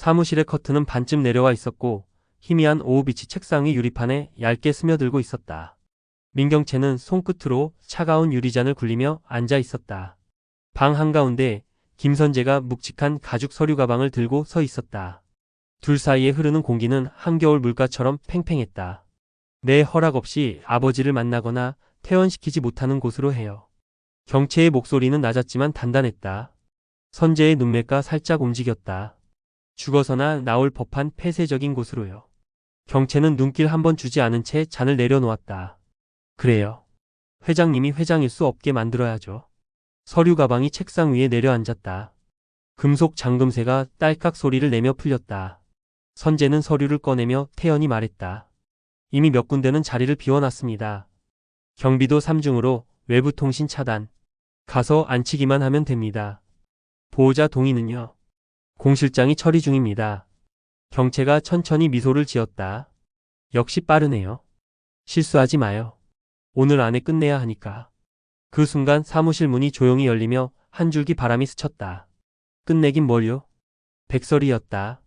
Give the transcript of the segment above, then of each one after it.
사무실의 커튼은 반쯤 내려와 있었고 희미한 오후빛이 책상 위 유리판에 얇게 스며들고 있었다. 민경채는 손끝으로 차가운 유리잔을 굴리며 앉아 있었다. 방 한가운데 김선재가 묵직한 가죽 서류 가방을 들고 서 있었다. 둘 사이에 흐르는 공기는 한겨울 물가처럼 팽팽했다. 내 허락 없이 아버지를 만나거나 퇴원시키지 못하는 곳으로 해요. 경채의 목소리는 낮았지만 단단했다. 선재의 눈매가 살짝 움직였다. 죽어서나 나올 법한 폐쇄적인 곳으로요. 경채는 눈길 한번 주지 않은 채 잔을 내려놓았다. 그래요. 회장님이 회장일 수 없게 만들어야죠. 서류 가방이 책상 위에 내려앉았다. 금속 잠금새가 딸깍 소리를 내며 풀렸다. 선재는 서류를 꺼내며 태연히 말했다. 이미 몇 군데는 자리를 비워놨습니다. 경비도 3중으로 외부 통신 차단. 가서 앉히기만 하면 됩니다. 보호자 동의는요? 공 실장이 처리 중입니다. 경채가 천천히 미소를 지었다. 역시 빠르네요. 실수하지 마요. 오늘 안에 끝내야 하니까. 그 순간 사무실 문이 조용히 열리며 한 줄기 바람이 스쳤다. 끝내긴 뭘요? 백설이였다.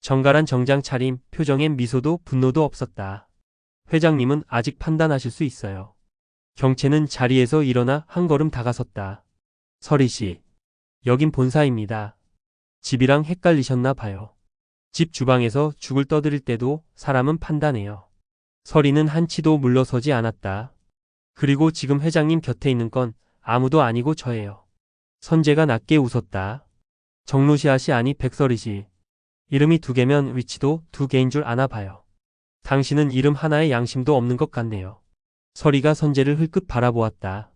정갈한 정장 차림, 표정엔 미소도 분노도 없었다. 회장님은 아직 판단하실 수 있어요. 경채는 자리에서 일어나 한 걸음 다가섰다. 서리 씨. 여긴 본사입니다. 집이랑 헷갈리셨나 봐요. 집 주방에서 죽을 떠들일 때도 사람은 판단해요. 서리는 한치도 물러서지 않았다. 그리고 지금 회장님 곁에 있는 건 아무도 아니고 저예요. 선재가 낮게 웃었다. 정로시아씨 아니 백설이씨. 이름이 두 개면 위치도 두 개인 줄 아나 봐요. 당신은 이름 하나의 양심도 없는 것 같네요. 서리가 선재를 흘끗 바라보았다.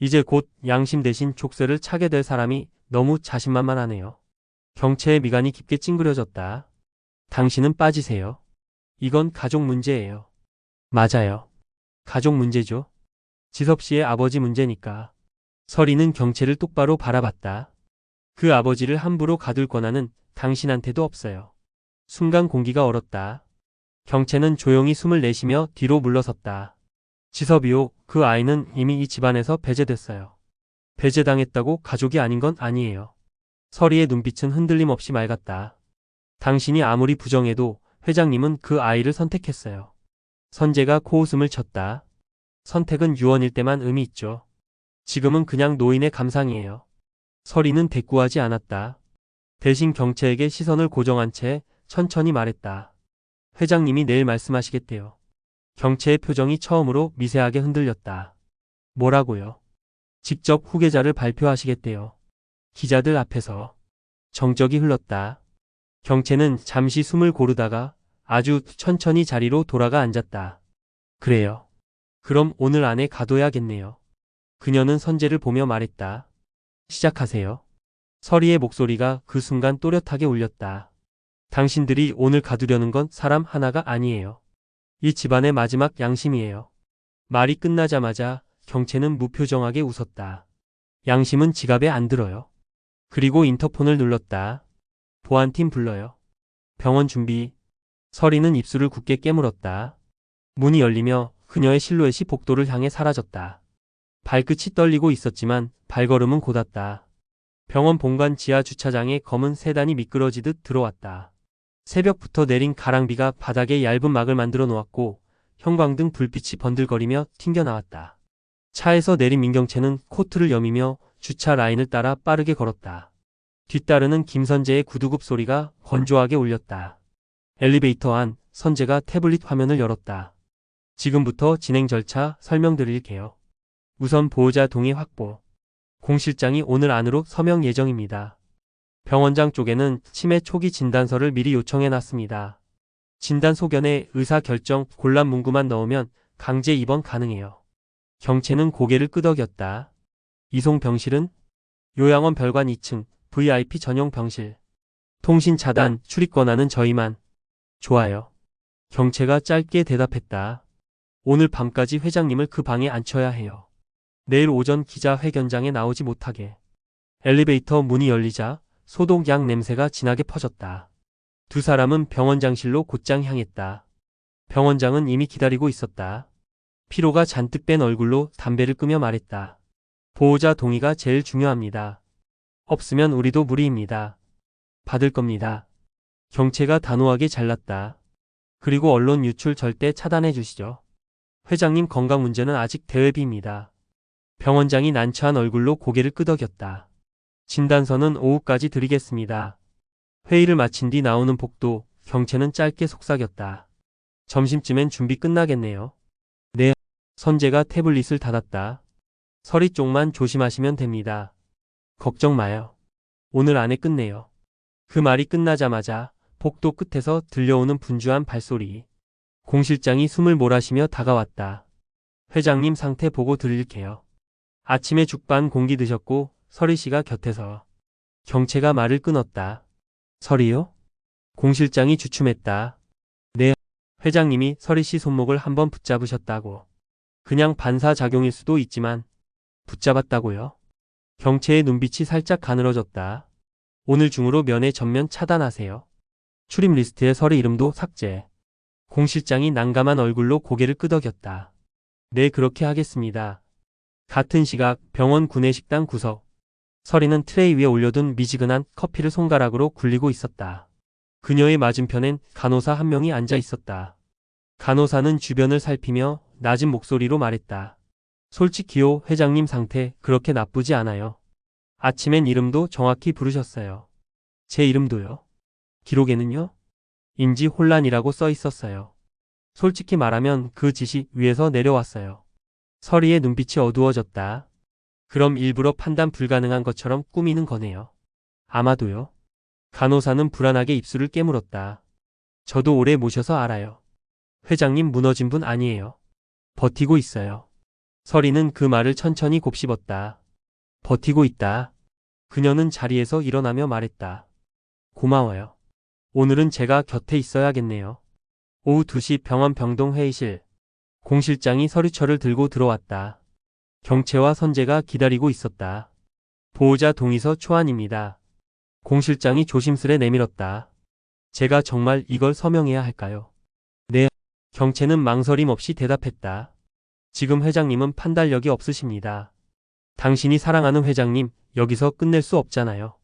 이제 곧 양심 대신 족쇄를 차게 될 사람이 너무 자신만만하네요. 경채의 미간이 깊게 찡그려졌다. 당신은 빠지세요. 이건 가족 문제예요. 맞아요. 가족 문제죠. 지섭 씨의 아버지 문제니까. 서리는 경채를 똑바로 바라봤다. 그 아버지를 함부로 가둘 권한은 당신한테도 없어요. 순간 공기가 얼었다. 경채는 조용히 숨을 내쉬며 뒤로 물러섰다. 지섭이요, 그 아이는 이미 이 집안에서 배제됐어요. 배제당했다고 가족이 아닌 건 아니에요. 서리의 눈빛은 흔들림 없이 맑았다. 당신이 아무리 부정해도 회장님은 그 아이를 선택했어요. 선재가 코웃음을 쳤다. 선택은 유언일 때만 의미 있죠. 지금은 그냥 노인의 감상이에요. 서리는 대꾸하지 않았다. 대신 경채에게 시선을 고정한 채 천천히 말했다. 회장님이 내일 말씀하시겠대요. 경채의 표정이 처음으로 미세하게 흔들렸다. 뭐라고요? 직접 후계자를 발표하시겠대요. 기자들 앞에서 정적이 흘렀다. 경채는 잠시 숨을 고르다가 아주 천천히 자리로 돌아가 앉았다. 그래요. 그럼 오늘 안에 가둬야겠네요. 그녀는 선재를 보며 말했다. 시작하세요. 서리의 목소리가 그 순간 또렷하게 울렸다. 당신들이 오늘 가두려는 건 사람 하나가 아니에요. 이 집안의 마지막 양심이에요. 말이 끝나자마자 경채는 무표정하게 웃었다. 양심은 지갑에 안 들어요. 그리고 인터폰을 눌렀다. 보안팀 불러요. 병원 준비. 서리는 입술을 굳게 깨물었다. 문이 열리며 그녀의 실루엣이 복도를 향해 사라졌다. 발끝이 떨리고 있었지만 발걸음은 곧았다. 병원 본관 지하 주차장에 검은 세단이 미끄러지듯 들어왔다. 새벽부터 내린 가랑비가 바닥에 얇은 막을 만들어 놓았고 형광등 불빛이 번들거리며 튕겨나왔다. 차에서 내린 민경채는 코트를 여미며 주차 라인을 따라 빠르게 걸었다. 뒤따르는 김선재의 구두굽 소리가 건조하게 울렸다. 엘리베이터 안 선재가 태블릿 화면을 열었다. 지금부터 진행 절차 설명드릴게요. 우선 보호자 동의 확보. 공 실장이 오늘 안으로 서명 예정입니다. 병원장 쪽에는 치매 초기 진단서를 미리 요청해 놨습니다. 진단 소견에 의사 결정 곤란 문구만 넣으면 강제 입원 가능해요. 경채는 고개를 끄덕였다. 이송 병실은 요양원 별관 2층 VIP 전용 병실. 통신 차단 출입 권한은 저희만. 좋아요. 경채가 짧게 대답했다. 오늘 밤까지 회장님을 그 방에 앉혀야 해요. 내일 오전 기자회견장에 나오지 못하게. 엘리베이터 문이 열리자 소독 약 냄새가 진하게 퍼졌다. 두 사람은 병원장실로 곧장 향했다. 병원장은 이미 기다리고 있었다. 피로가 잔뜩 뺀 얼굴로 담배를 끄며 말했다. 보호자 동의가 제일 중요합니다. 없으면 우리도 무리입니다. 받을 겁니다. 경채가 단호하게 잘랐다. 그리고 언론 유출 절대 차단해 주시죠. 회장님 건강 문제는 아직 대외비입니다. 병원장이 난처한 얼굴로 고개를 끄덕였다. 진단서는 오후까지 드리겠습니다. 회의를 마친 뒤 나오는 복도, 경채는 짧게 속삭였다. 점심쯤엔 준비 끝나겠네요. 네. 선재가 태블릿을 닫았다. 서리 쪽만 조심하시면 됩니다. 걱정 마요. 오늘 안에 끝내요. 그 말이 끝나자마자 복도 끝에서 들려오는 분주한 발소리. 공 실장이 숨을 몰아쉬며 다가왔다. 회장님 상태 보고 드릴게요. 아침에 죽반 공기 드셨고 서리 씨가 곁에서 경채가 말을 끊었다. 서리요? 공 실장이 주춤했다. 네. 회장님이 서리 씨 손목을 한번 붙잡으셨다고. 그냥 반사작용일 수도 있지만 붙잡았다고요. 경채의 눈빛이 살짝 가늘어졌다. 오늘 중으로 면회 전면 차단하세요. 출입 리스트에 서리 이름도 삭제. 공 실장이 난감한 얼굴로 고개를 끄덕였다. 네, 그렇게 하겠습니다. 같은 시각 병원 구내식당 구석. 서리는 트레이 위에 올려둔 미지근한 커피를 손가락으로 굴리고 있었다. 그녀의 맞은편엔 간호사 한 명이 앉아 있었다. 간호사는 주변을 살피며 낮은 목소리로 말했다. 솔직히요, 회장님 상태 그렇게 나쁘지 않아요. 아침엔 이름도 정확히 부르셨어요. 제 이름도요. 기록에는요? 인지 혼란이라고 써 있었어요. 솔직히 말하면 그 짓이 위에서 내려왔어요. 서리의 눈빛이 어두워졌다. 그럼 일부러 판단 불가능한 것처럼 꾸미는 거네요. 아마도요. 간호사는 불안하게 입술을 깨물었다. 저도 오래 모셔서 알아요. 회장님 무너진 분 아니에요. 버티고 있어요. 서리는 그 말을 천천히 곱씹었다. 버티고 있다. 그녀는 자리에서 일어나며 말했다. 고마워요. 오늘은 제가 곁에 있어야겠네요. 오후 2시 병원 병동 회의실. 공 실장이 서류처를 들고 들어왔다. 경채와 선재가 기다리고 있었다. 보호자 동의서 초안입니다. 공 실장이 조심스레 내밀었다. 제가 정말 이걸 서명해야 할까요? 네. 경채는 망설임 없이 대답했다. 지금 회장님은 판단력이 없으십니다. 당신이 사랑하는 회장님, 여기서 끝낼 수 없잖아요.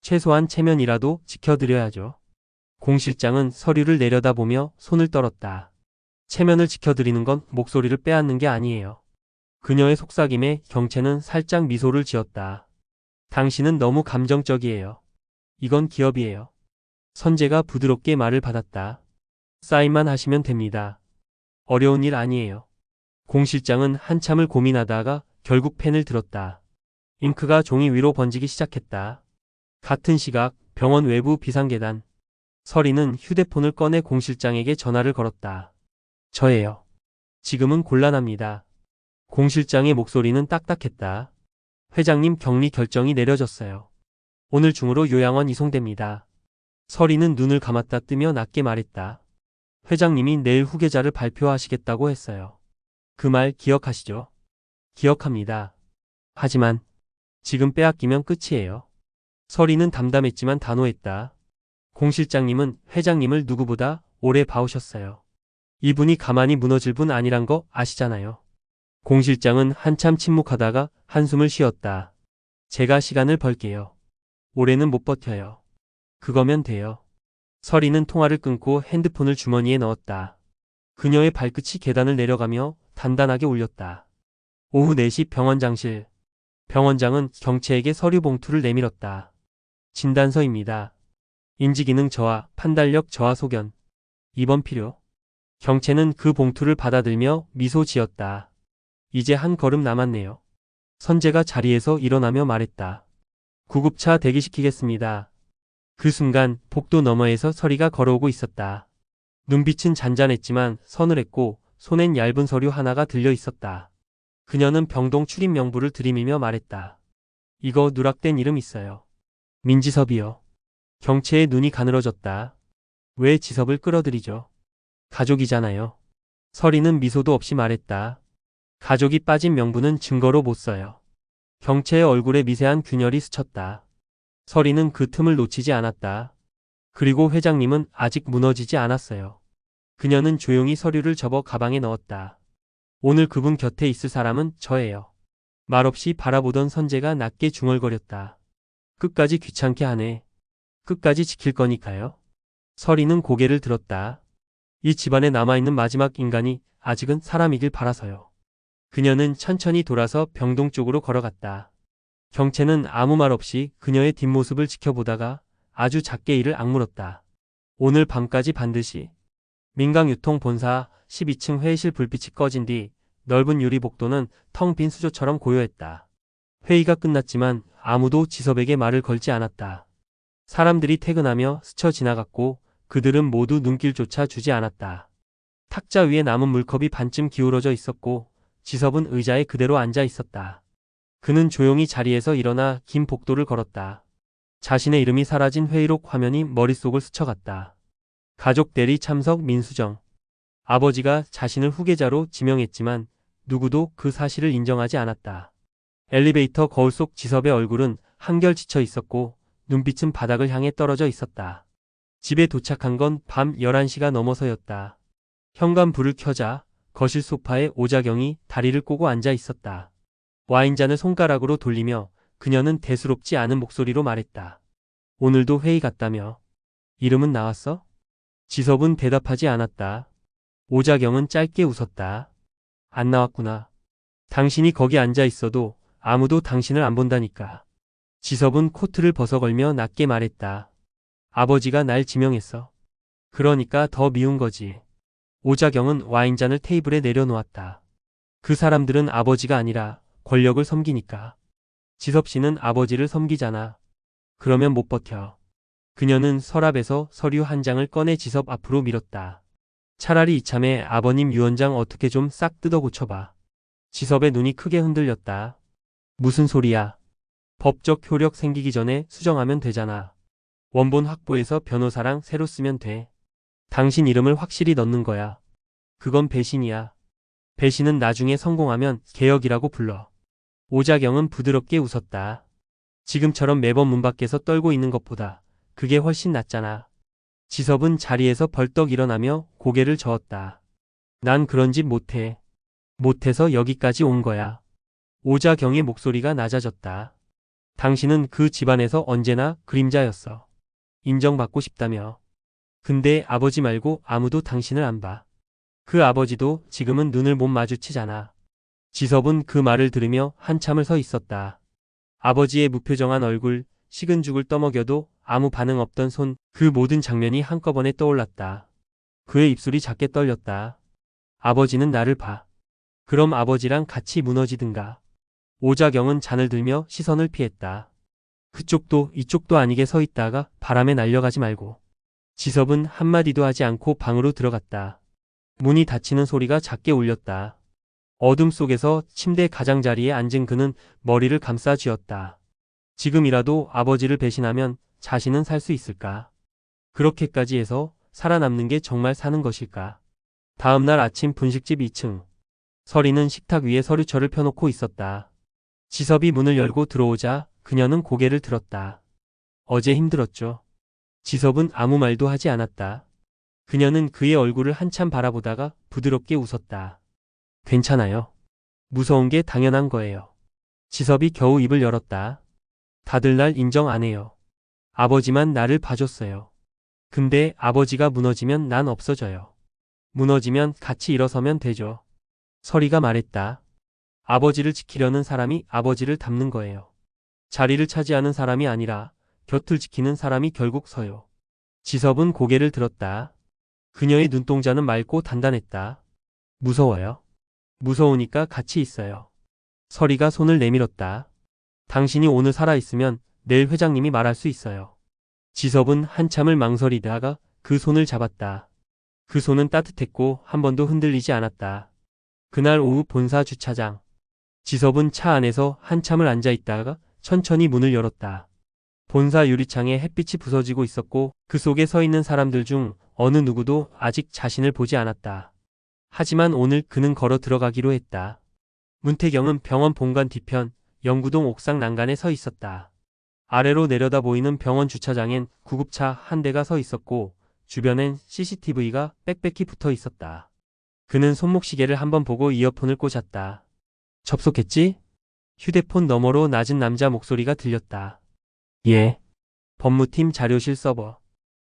최소한 체면이라도 지켜드려야죠. 공 실장은 서류를 내려다보며 손을 떨었다. 체면을 지켜드리는 건 목소리를 빼앗는 게 아니에요. 그녀의 속삭임에 경채는 살짝 미소를 지었다. 당신은 너무 감정적이에요. 이건 기업이에요. 선재가 부드럽게 말을 받았다. 사인만 하시면 됩니다. 어려운 일 아니에요. 공 실장은 한참을 고민하다가 결국 펜을 들었다. 잉크가 종이 위로 번지기 시작했다. 같은 시각 병원 외부 비상계단. 서리는 휴대폰을 꺼내 공 실장에게 전화를 걸었다. 저예요. 지금은 곤란합니다. 공 실장의 목소리는 딱딱했다. 회장님 격리 결정이 내려졌어요. 오늘 중으로 요양원 이송됩니다. 서리는 눈을 감았다 뜨며 낮게 말했다. 회장님이 내일 후계자를 발표하시겠다고 했어요. 그 말 기억하시죠? 기억합니다. 하지만 지금 빼앗기면 끝이에요. 서리는 담담했지만 단호했다. 공 실장님은 회장님을 누구보다 오래 봐오셨어요. 이분이 가만히 무너질 분 아니란 거 아시잖아요. 공 실장은 한참 침묵하다가 한숨을 쉬었다. 제가 시간을 벌게요. 올해는 못 버텨요. 그거면 돼요. 서리는 통화를 끊고 핸드폰을 주머니에 넣었다. 그녀의 발끝이 계단을 내려가며 단단하게 울렸다. 오후 4시 병원장실. 병원장은 경채에게 서류 봉투를 내밀었다. 진단서입니다. 인지기능 저하, 판단력 저하 소견. 입원 필요. 경채는 그 봉투를 받아들며 미소 지었다. 이제 한 걸음 남았네요. 선재가 자리에서 일어나며 말했다. 구급차 대기시키겠습니다. 그 순간 복도 너머에서 서리가 걸어오고 있었다. 눈빛은 잔잔했지만 서늘했고 손엔 얇은 서류 하나가 들려 있었다. 그녀는 병동 출입 명부를 들이밀며 말했다. 이거 누락된 이름 있어요. 민지섭이요. 경채의 눈이 가늘어졌다. 왜 지섭을 끌어들이죠? 가족이잖아요. 서리는 미소도 없이 말했다. 가족이 빠진 명부는 증거로 못 써요. 경채의 얼굴에 미세한 균열이 스쳤다. 서리는 그 틈을 놓치지 않았다. 그리고 회장님은 아직 무너지지 않았어요. 그녀는 조용히 서류를 접어 가방에 넣었다. 오늘 그분 곁에 있을 사람은 저예요. 말없이 바라보던 선재가 낮게 중얼거렸다. 끝까지 귀찮게 하네. 끝까지 지킬 거니까요. 서리는 고개를 들었다. 이 집안에 남아있는 마지막 인간이 아직은 사람이길 바라서요. 그녀는 천천히 돌아서 병동 쪽으로 걸어갔다. 경채는 아무 말 없이 그녀의 뒷모습을 지켜보다가 아주 작게 이를 악물었다. 오늘 밤까지 반드시 민강유통본사 12층 회의실 불빛이 꺼진 뒤 넓은 유리 복도는 텅 빈 수조처럼 고요했다. 회의가 끝났지만 아무도 지섭에게 말을 걸지 않았다. 사람들이 퇴근하며 스쳐 지나갔고 그들은 모두 눈길조차 주지 않았다. 탁자 위에 남은 물컵이 반쯤 기울어져 있었고 지섭은 의자에 그대로 앉아 있었다. 그는 조용히 자리에서 일어나 긴 복도를 걸었다. 자신의 이름이 사라진 회의록 화면이 머릿속을 스쳐갔다. 가족 대리 참석 민수정. 아버지가 자신을 후계자로 지명했지만 누구도 그 사실을 인정하지 않았다. 엘리베이터 거울 속 지섭의 얼굴은 한결 지쳐 있었고 눈빛은 바닥을 향해 떨어져 있었다. 집에 도착한 건 밤 11시가 넘어서였다. 현관 불을 켜자 거실 소파에 오자경이 다리를 꼬고 앉아 있었다. 와인잔을 손가락으로 돌리며 그녀는 대수롭지 않은 목소리로 말했다. 오늘도 회의 갔다며. 이름은 나왔어? 지섭은 대답하지 않았다. 오자경은 짧게 웃었다. 안 나왔구나. 당신이 거기 앉아 있어도 아무도 당신을 안 본다니까. 지섭은 코트를 벗어 걸며 낮게 말했다. 아버지가 날 지명했어. 그러니까 더 미운 거지. 오자경은 와인잔을 테이블에 내려놓았다. 그 사람들은 아버지가 아니라 권력을 섬기니까. 지섭 씨는 아버지를 섬기잖아. 그러면 못 버텨. 그녀는 서랍에서 서류 한 장을 꺼내 지섭 앞으로 밀었다. 차라리 이참에 아버님 유언장 어떻게 좀 싹 뜯어 고쳐봐. 지섭의 눈이 크게 흔들렸다. 무슨 소리야. 법적 효력 생기기 전에 수정하면 되잖아. 원본 확보해서 변호사랑 새로 쓰면 돼. 당신 이름을 확실히 넣는 거야. 그건 배신이야. 배신은 나중에 성공하면 개혁이라고 불러. 오자경은 부드럽게 웃었다. 지금처럼 매번 문 밖에서 떨고 있는 것보다 그게 훨씬 낫잖아. 지섭은 자리에서 벌떡 일어나며 고개를 저었다. 난 그런 짓 못해. 못해서 여기까지 온 거야. 오자경의 목소리가 낮아졌다. 당신은 그 집안에서 언제나 그림자였어. 인정받고 싶다며. 근데 아버지 말고 아무도 당신을 안 봐. 그 아버지도 지금은 눈을 못 마주치잖아. 지섭은 그 말을 들으며 한참을 서 있었다. 아버지의 무표정한 얼굴, 식은 죽을 떠먹여도 아무 반응 없던 손, 그 모든 장면이 한꺼번에 떠올랐다. 그의 입술이 작게 떨렸다. 아버지는 나를 봐. 그럼 아버지랑 같이 무너지든가. 오자경은 잔을 들며 시선을 피했다. 그쪽도 이쪽도 아니게 서 있다가 바람에 날려가지 말고. 지섭은 한마디도 하지 않고 방으로 들어갔다. 문이 닫히는 소리가 작게 울렸다. 어둠 속에서 침대 가장자리에 앉은 그는 머리를 감싸 쥐었다. 지금이라도 아버지를 배신하면 자신은 살 수 있을까? 그렇게까지 해서 살아남는 게 정말 사는 것일까? 다음날 아침 분식집 2층. 서리는 식탁 위에 서류철을 펴놓고 있었다. 지섭이 문을 열고 들어오자 그녀는 고개를 들었다. 어제 힘들었죠. 지섭은 아무 말도 하지 않았다. 그녀는 그의 얼굴을 한참 바라보다가 부드럽게 웃었다. 괜찮아요. 무서운 게 당연한 거예요. 지섭이 겨우 입을 열었다. 다들 날 인정 안 해요. 아버지만 나를 봐줬어요. 근데 아버지가 무너지면 난 없어져요. 무너지면 같이 일어서면 되죠. 서리가 말했다. 아버지를 지키려는 사람이 아버지를 닮는 거예요. 자리를 차지하는 사람이 아니라 곁을 지키는 사람이 결국 서요. 지섭은 고개를 들었다. 그녀의 눈동자는 맑고 단단했다. 무서워요. 무서우니까 같이 있어요. 서리가 손을 내밀었다. 당신이 오늘 살아있으면 내일 회장님이 말할 수 있어요. 지섭은 한참을 망설이다가 그 손을 잡았다. 그 손은 따뜻했고 한 번도 흔들리지 않았다. 그날 오후 본사 주차장. 지섭은 차 안에서 한참을 앉아 있다가 천천히 문을 열었다. 본사 유리창에 햇빛이 부서지고 있었고 그 속에 서 있는 사람들 중 어느 누구도 아직 자신을 보지 않았다. 하지만 오늘 그는 걸어 들어가기로 했다. 문태경은 병원 본관 뒤편 영구동 옥상 난간에 서 있었다. 아래로 내려다 보이는 병원 주차장엔 구급차 한 대가 서 있었고 주변엔 CCTV가 빽빽히 붙어 있었다. 그는 손목시계를 한번 보고 이어폰을 꽂았다. 접속했지? 휴대폰 너머로 낮은 남자 목소리가 들렸다. 예. 법무팀 자료실 서버.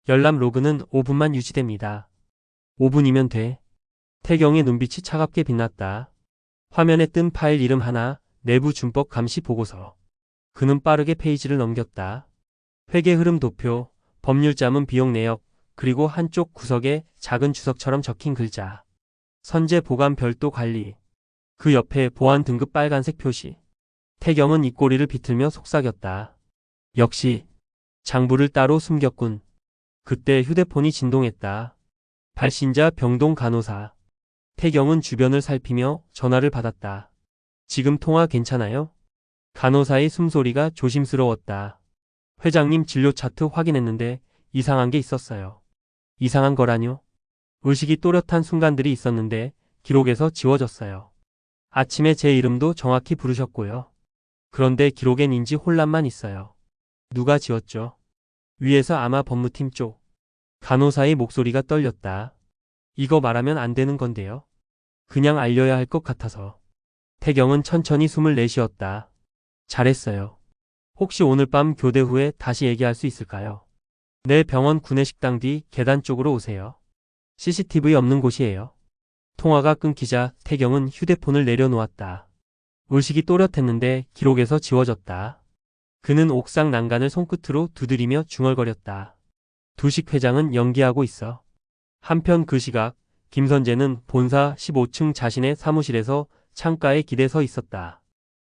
열람 로그는 5분만 유지됩니다. 5분이면 돼. 태경의 눈빛이 차갑게 빛났다. 화면에 뜬 파일 이름 하나, 내부 준법 감시 보고서. 그는 빠르게 페이지를 넘겼다. 회계 흐름 도표, 법률 자문 비용 내역, 그리고 한쪽 구석에 작은 주석처럼 적힌 글자. 선제 보관 별도 관리. 그 옆에 보안 등급 빨간색 표시. 태경은 입꼬리를 비틀며 속삭였다. 역시 장부를 따로 숨겼군. 그때 휴대폰이 진동했다. 발신자 병동 간호사. 태경은 주변을 살피며 전화를 받았다. 지금 통화 괜찮아요? 간호사의 숨소리가 조심스러웠다. 회장님 진료 차트 확인했는데 이상한 게 있었어요. 이상한 거라뇨? 의식이 또렷한 순간들이 있었는데 기록에서 지워졌어요. 아침에 제 이름도 정확히 부르셨고요. 그런데 기록엔 인지 혼란만 있어요. 누가 지웠죠? 위에서 아마 법무팀 쪽. 간호사의 목소리가 떨렸다. 이거 말하면 안 되는 건데요. 그냥 알려야 할 것 같아서. 태경은 천천히 숨을 내쉬었다. 잘했어요. 혹시 오늘 밤 교대 후에 다시 얘기할 수 있을까요? 내 병원 구내식당 뒤 계단 쪽으로 오세요. CCTV 없는 곳이에요. 통화가 끊기자 태경은 휴대폰을 내려놓았다. 의식이 또렷했는데 기록에서 지워졌다. 그는 옥상 난간을 손끝으로 두드리며 중얼거렸다. 두식 회장은 연기하고 있어. 한편 그 시각 김선재는 본사 15층 자신의 사무실에서 창가에 기대 서 있었다.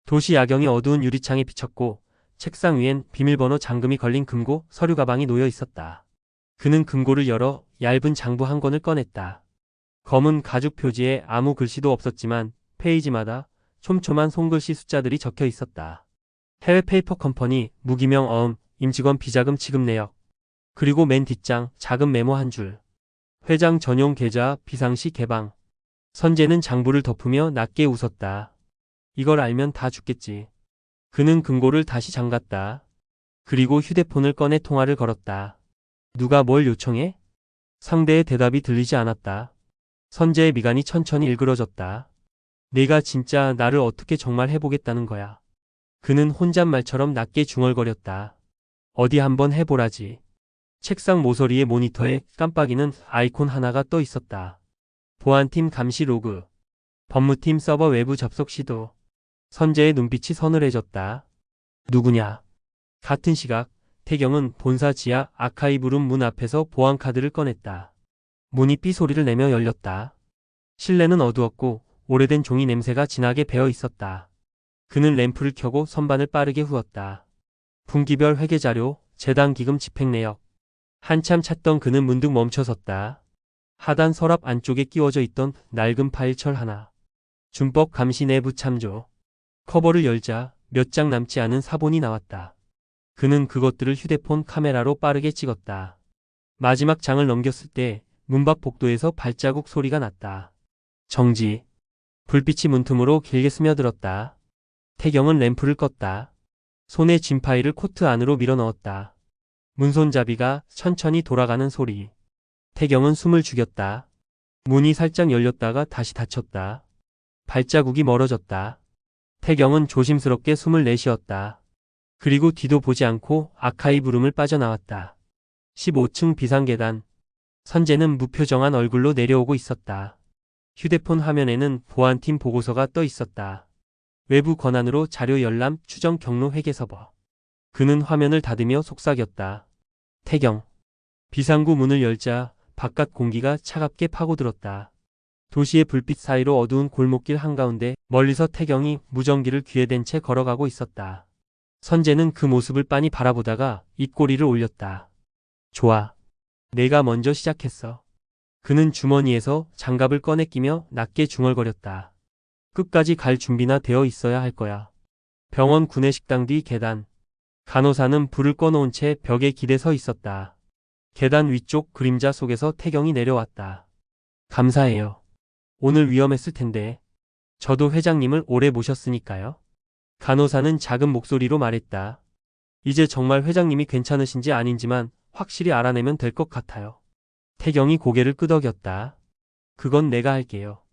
도시 야경이 어두운 유리창에 비쳤고 책상 위엔 비밀번호 잠금이 걸린 금고 서류 가방이 놓여 있었다. 그는 금고를 열어 얇은 장부 한 권을 꺼냈다. 검은 가죽 표지에 아무 글씨도 없었지만 페이지마다 촘촘한 손글씨 숫자들이 적혀 있었다. 해외 페이퍼 컴퍼니, 무기명 어음, 임직원 비자금 지급 내역. 그리고 맨 뒷장 작은 메모 한 줄. 회장 전용 계좌 비상시 개방. 선재는 장부를 덮으며 낮게 웃었다. 이걸 알면 다 죽겠지. 그는 금고를 다시 잠갔다. 그리고 휴대폰을 꺼내 통화를 걸었다. 누가 뭘 요청해? 상대의 대답이 들리지 않았다. 선재의 미간이 천천히 일그러졌다. 내가 진짜 나를 어떻게 정말 해보겠다는 거야. 그는 혼잣말처럼 낮게 중얼거렸다. 어디 한번 해보라지. 책상 모서리의 모니터에 깜빡이는 아이콘 하나가 떠 있었다. 보안팀 감시 로그. 법무팀 서버 외부 접속 시도. 선재의 눈빛이 서늘해졌다. 누구냐? 같은 시각 태경은 본사 지하 아카이브룸 문 앞에서 보안카드를 꺼냈다. 문이 삐 소리를 내며 열렸다. 실내는 어두웠고 오래된 종이 냄새가 진하게 배어 있었다. 그는 램프를 켜고 선반을 빠르게 후었다. 분기별 회계자료, 재단 기금 집행 내역. 한참 찾던 그는 문득 멈춰섰다. 하단 서랍 안쪽에 끼워져 있던 낡은 파일철 하나. 준법 감시 내부 참조. 커버를 열자 몇 장 남지 않은 사본이 나왔다. 그는 그것들을 휴대폰 카메라로 빠르게 찍었다. 마지막 장을 넘겼을 때 문 밖 복도에서 발자국 소리가 났다. 정지. 불빛이 문틈으로 길게 스며들었다. 태경은 램프를 껐다. 손에 진 파일을 코트 안으로 밀어 넣었다. 문손잡이가 천천히 돌아가는 소리. 태경은 숨을 죽였다. 문이 살짝 열렸다가 다시 닫혔다. 발자국이 멀어졌다. 태경은 조심스럽게 숨을 내쉬었다. 그리고 뒤도 보지 않고 아카이브룸을 빠져나왔다. 15층 비상계단. 선재는 무표정한 얼굴로 내려오고 있었다. 휴대폰 화면에는 보안팀 보고서가 떠 있었다. 외부 권한으로 자료 열람 추정 경로 회계서버. 그는 화면을 닫으며 속삭였다. 태경. 비상구 문을 열자 바깥 공기가 차갑게 파고들었다. 도시의 불빛 사이로 어두운 골목길 한가운데 멀리서 태경이 무전기를 귀에 댄 채 걸어가고 있었다. 선재는 그 모습을 빤히 바라보다가 입꼬리를 올렸다. 좋아. 내가 먼저 시작했어. 그는 주머니에서 장갑을 꺼내 끼며 낮게 중얼거렸다. 끝까지 갈 준비나 되어 있어야 할 거야. 병원 구내식당 뒤 계단. 간호사는 불을 꺼놓은 채 벽에 기대 서 있었다. 계단 위쪽 그림자 속에서 태경이 내려왔다. 감사해요. 오늘 위험했을 텐데. 저도 회장님을 오래 모셨으니까요. 간호사는 작은 목소리로 말했다. 이제 정말 회장님이 괜찮으신지 아닌지만 확실히 알아내면 될 것 같아요. 태경이 고개를 끄덕였다. 그건 내가 할게요.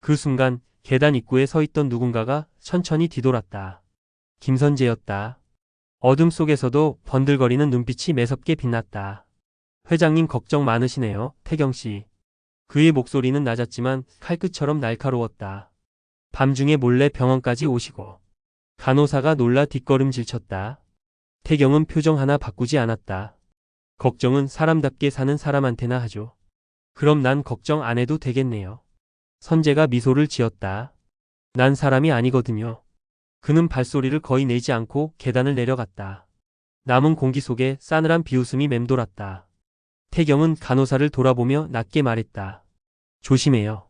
그 순간 계단 입구에 서 있던 누군가가 천천히 뒤돌았다. 김선재였다. 어둠 속에서도 번들거리는 눈빛이 매섭게 빛났다. 회장님 걱정 많으시네요, 태경 씨. 그의 목소리는 낮았지만 칼끝처럼 날카로웠다. 밤중에 몰래 병원까지 오시고 간호사가 놀라 뒷걸음질 쳤다. 태경은 표정 하나 바꾸지 않았다. 걱정은 사람답게 사는 사람한테나 하죠. 그럼 난 걱정 안 해도 되겠네요. 선재가 미소를 지었다. 난 사람이 아니거든요. 그는 발소리를 거의 내지 않고 계단을 내려갔다. 남은 공기 속에 싸늘한 비웃음이 맴돌았다. 태경은 간호사를 돌아보며 낮게 말했다. 조심해요.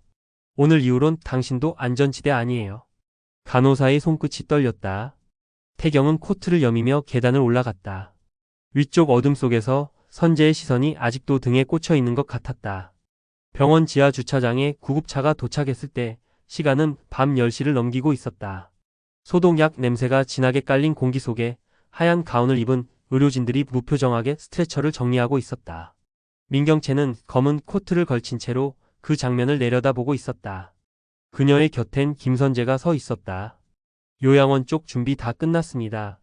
오늘 이후론 당신도 안전지대 아니에요. 간호사의 손끝이 떨렸다. 태경은 코트를 여미며 계단을 올라갔다. 위쪽 어둠 속에서 선재의 시선이 아직도 등에 꽂혀 있는 것 같았다. 병원 지하 주차장에 구급차가 도착했을 때 시간은 밤 10시를 넘기고 있었다. 소독약 냄새가 진하게 깔린 공기 속에 하얀 가운을 입은 의료진들이 무표정하게 스트레처를 정리하고 있었다. 민경채는 검은 코트를 걸친 채로 그 장면을 내려다보고 있었다. 그녀의 곁엔 김선재가 서 있었다. 요양원 쪽 준비 다 끝났습니다.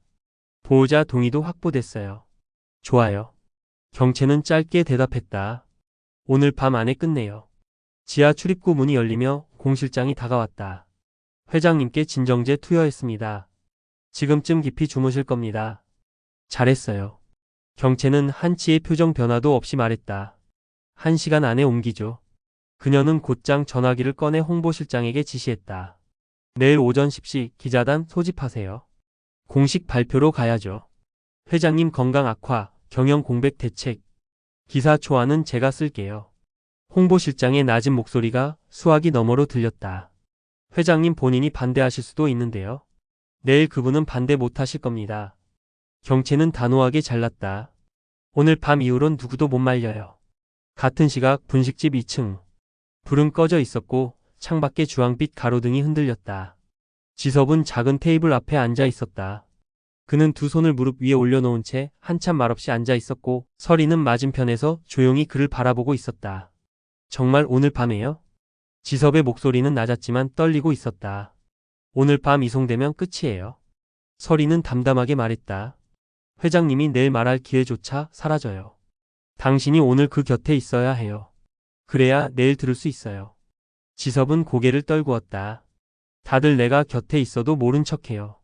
보호자 동의도 확보됐어요. 좋아요. 경채는 짧게 대답했다. 오늘 밤 안에 끝내요. 지하 출입구 문이 열리며 공실장이 다가왔다. 회장님께 진정제 투여했습니다. 지금쯤 깊이 주무실 겁니다. 잘했어요. 경채는 한치의 표정 변화도 없이 말했다. 한 시간 안에 옮기죠. 그녀는 곧장 전화기를 꺼내 홍보실장에게 지시했다. 내일 오전 10시 기자단 소집하세요. 공식 발표로 가야죠. 회장님 건강 악화, 경영 공백 대책. 기사 초안은 제가 쓸게요. 홍보실장의 낮은 목소리가 수화기 너머로 들렸다. 회장님 본인이 반대하실 수도 있는데요. 내일 그분은 반대 못 하실 겁니다. 경채는 단호하게 잘랐다. 오늘 밤 이후론 누구도 못 말려요. 같은 시각 분식집 2층. 불은 꺼져 있었고 창밖에 주황빛 가로등이 흔들렸다. 지섭은 작은 테이블 앞에 앉아 있었다. 그는 두 손을 무릎 위에 올려놓은 채 한참 말없이 앉아 있었고 서리는 맞은편에서 조용히 그를 바라보고 있었다. 정말 오늘 밤에요? 지섭의 목소리는 낮았지만 떨리고 있었다. 오늘 밤 이송되면 끝이에요. 서리는 담담하게 말했다. 회장님이 내일 말할 기회조차 사라져요. 당신이 오늘 그 곁에 있어야 해요. 그래야 내일 들을 수 있어요. 지섭은 고개를 떨구었다. 다들 내가 곁에 있어도 모른 척해요.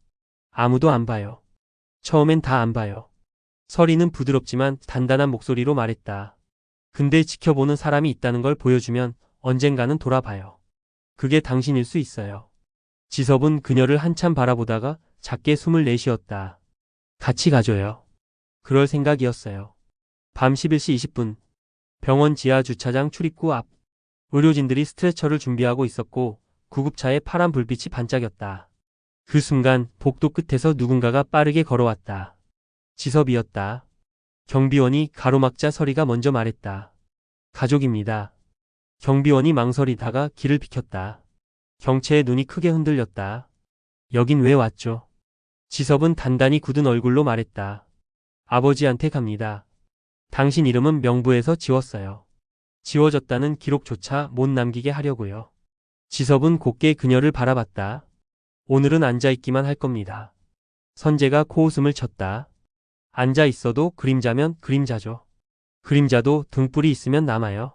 아무도 안 봐요. 처음엔 다 안 봐요. 서리는 부드럽지만 단단한 목소리로 말했다. 근데 지켜보는 사람이 있다는 걸 보여주면 언젠가는 돌아봐요. 그게 당신일 수 있어요. 지섭은 그녀를 한참 바라보다가 작게 숨을 내쉬었다. 같이 가줘요. 그럴 생각이었어요. 밤 11시 20분. 병원 지하 주차장 출입구 앞. 의료진들이 스트레처를 준비하고 있었고 구급차에 파란 불빛이 반짝였다. 그 순간 복도 끝에서 누군가가 빠르게 걸어왔다. 지섭이었다. 경비원이 가로막자 서리가 먼저 말했다. 가족입니다. 경비원이 망설이다가 길을 비켰다. 경채의 눈이 크게 흔들렸다. 여긴 왜 왔죠? 지섭은 단단히 굳은 얼굴로 말했다. 아버지한테 갑니다. 당신 이름은 명부에서 지웠어요. 지워졌다는 기록조차 못 남기게 하려고요. 지섭은 곱게 그녀를 바라봤다. 오늘은 앉아있기만 할 겁니다. 선재가 코웃음을 쳤다. 앉아 있어도 그림자면 그림자죠. 그림자도 등불이 있으면 남아요.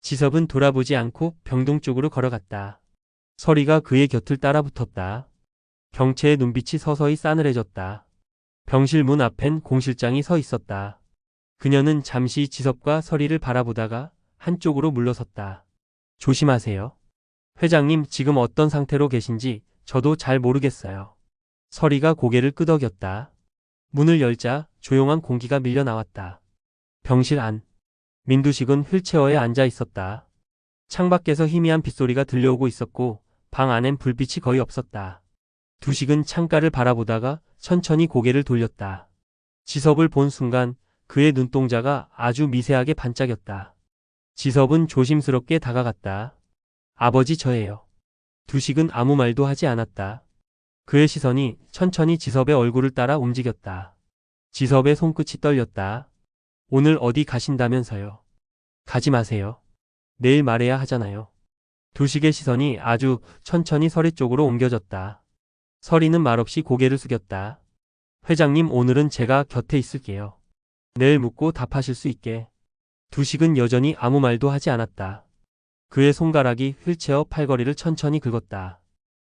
지섭은 돌아보지 않고 병동 쪽으로 걸어갔다. 서리가 그의 곁을 따라 붙었다. 경채의 눈빛이 서서히 싸늘해졌다. 병실 문 앞엔 공실장이 서 있었다. 그녀는 잠시 지섭과 서리를 바라보다가 한쪽으로 물러섰다. 조심하세요. 회장님 지금 어떤 상태로 계신지 저도 잘 모르겠어요. 서리가 고개를 끄덕였다. 문을 열자 조용한 공기가 밀려 나왔다. 병실 안. 민두식은 휠체어에 앉아 있었다. 창밖에서 희미한 빗소리가 들려오고 있었고 방 안엔 불빛이 거의 없었다. 두식은 창가를 바라보다가 천천히 고개를 돌렸다. 지섭을 본 순간 그의 눈동자가 아주 미세하게 반짝였다. 지섭은 조심스럽게 다가갔다. 아버지 저예요. 두식은 아무 말도 하지 않았다. 그의 시선이 천천히 지섭의 얼굴을 따라 움직였다. 지섭의 손끝이 떨렸다. 오늘 어디 가신다면서요. 가지 마세요. 내일 말해야 하잖아요. 두식의 시선이 아주 천천히 서리 쪽으로 옮겨졌다. 서리는 말없이 고개를 숙였다. 회장님 오늘은 제가 곁에 있을게요. 내일 묻고 답하실 수 있게. 두식은 여전히 아무 말도 하지 않았다. 그의 손가락이 휠체어 팔걸이를 천천히 긁었다.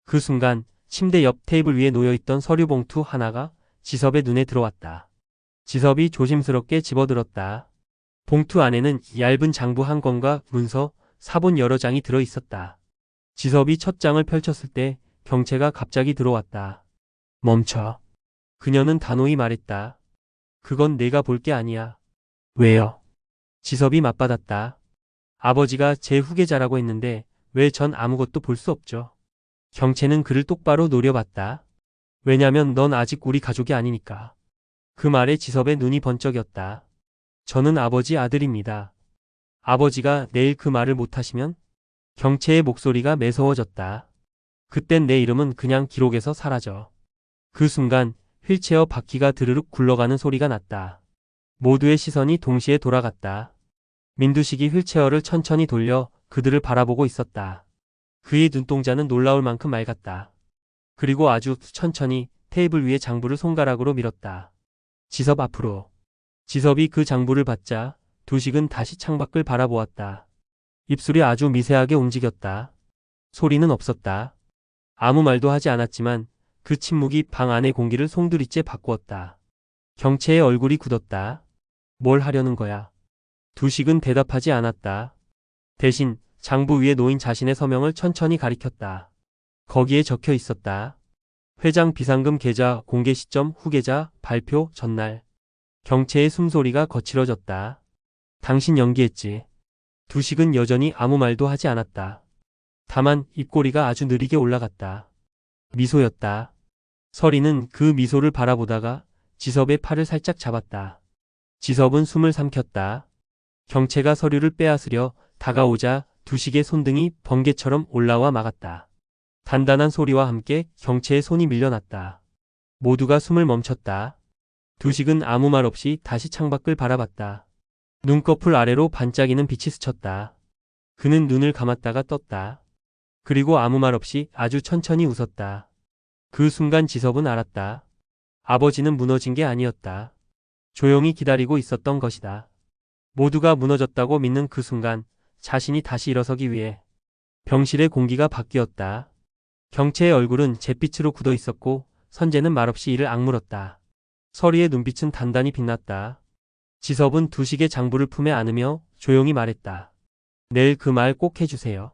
그 순간 침대 옆 테이블 위에 놓여있던 서류 봉투 하나가 지섭의 눈에 들어왔다. 지섭이 조심스럽게 집어들었다. 봉투 안에는 얇은 장부 한 권과 문서, 사본 여러 장이 들어 있었다. 지섭이 첫 장을 펼쳤을 때 경채가 갑자기 들어왔다. 멈춰. 그녀는 단호히 말했다. 그건 내가 볼 게 아니야. 왜요? 지섭이 맞받았다. 아버지가 제 후계자라고 했는데 왜 전 아무것도 볼 수 없죠? 경채는 그를 똑바로 노려봤다. 왜냐면 넌 아직 우리 가족이 아니니까. 그 말에 지섭의 눈이 번쩍였다. 저는 아버지 아들입니다. 아버지가 내일 그 말을 못하시면? 경채의 목소리가 매서워졌다. 그땐 내 이름은 그냥 기록에서 사라져. 그 순간 휠체어 바퀴가 드르륵 굴러가는 소리가 났다. 모두의 시선이 동시에 돌아갔다. 민두식이 휠체어를 천천히 돌려 그들을 바라보고 있었다. 그의 눈동자는 놀라울 만큼 맑았다. 그리고 아주 천천히 테이블 위에 장부를 손가락으로 밀었다. 지섭 앞으로. 지섭이 그 장부를 받자 두식은 다시 창밖을 바라보았다. 입술이 아주 미세하게 움직였다. 소리는 없었다. 아무 말도 하지 않았지만 그 침묵이 방 안의 공기를 송두리째 바꾸었다. 경채의 얼굴이 굳었다. 뭘 하려는 거야? 두식은 대답하지 않았다. 대신 장부 위에 놓인 자신의 서명을 천천히 가리켰다. 거기에 적혀 있었다. 회장 비상금 계좌 공개 시점 후계자 발표 전날. 경채의 숨소리가 거칠어졌다. 당신 연기했지. 두식은 여전히 아무 말도 하지 않았다. 다만 입꼬리가 아주 느리게 올라갔다. 미소였다. 서리는 그 미소를 바라보다가 지섭의 팔을 살짝 잡았다. 지섭은 숨을 삼켰다. 경채가 서류를 빼앗으려 다가오자 두식의 손등이 번개처럼 올라와 막았다. 단단한 소리와 함께 경채의 손이 밀려났다. 모두가 숨을 멈췄다. 두식은 아무 말 없이 다시 창밖을 바라봤다. 눈꺼풀 아래로 반짝이는 빛이 스쳤다. 그는 눈을 감았다가 떴다. 그리고 아무 말 없이 아주 천천히 웃었다. 그 순간 지섭은 알았다. 아버지는 무너진 게 아니었다. 조용히 기다리고 있었던 것이다. 모두가 무너졌다고 믿는 그 순간 자신이 다시 일어서기 위해 병실의 공기가 바뀌었다. 경채의 얼굴은 잿빛으로 굳어 있었고 선재는 말없이 이를 악물었다. 서리의 눈빛은 단단히 빛났다. 지섭은 두식의 장부를 품에 안으며 조용히 말했다. 내일 그 말 꼭 해주세요.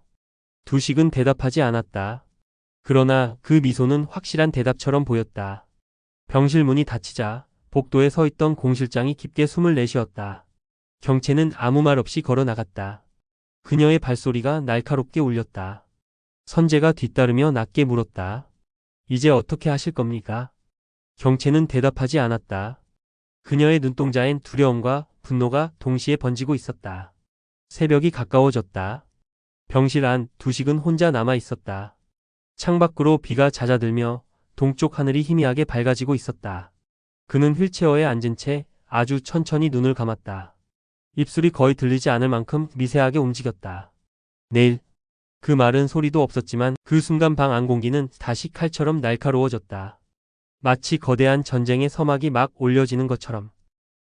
두식은 대답하지 않았다. 그러나 그 미소는 확실한 대답처럼 보였다. 병실 문이 닫히자 복도에 서 있던 공실장이 깊게 숨을 내쉬었다. 경채는 아무 말 없이 걸어 나갔다. 그녀의 발소리가 날카롭게 울렸다. 선재가 뒤따르며 낮게 물었다. 이제 어떻게 하실 겁니까? 경채는 대답하지 않았다. 그녀의 눈동자엔 두려움과 분노가 동시에 번지고 있었다. 새벽이 가까워졌다. 병실 안 두식은 혼자 남아 있었다. 창밖으로 비가 잦아들며 동쪽 하늘이 희미하게 밝아지고 있었다. 그는 휠체어에 앉은 채 아주 천천히 눈을 감았다. 입술이 거의 들리지 않을 만큼 미세하게 움직였다. 내일. 그 말은 소리도 없었지만 그 순간 방 안 공기는 다시 칼처럼 날카로워졌다. 마치 거대한 전쟁의 서막이 막 올려지는 것처럼.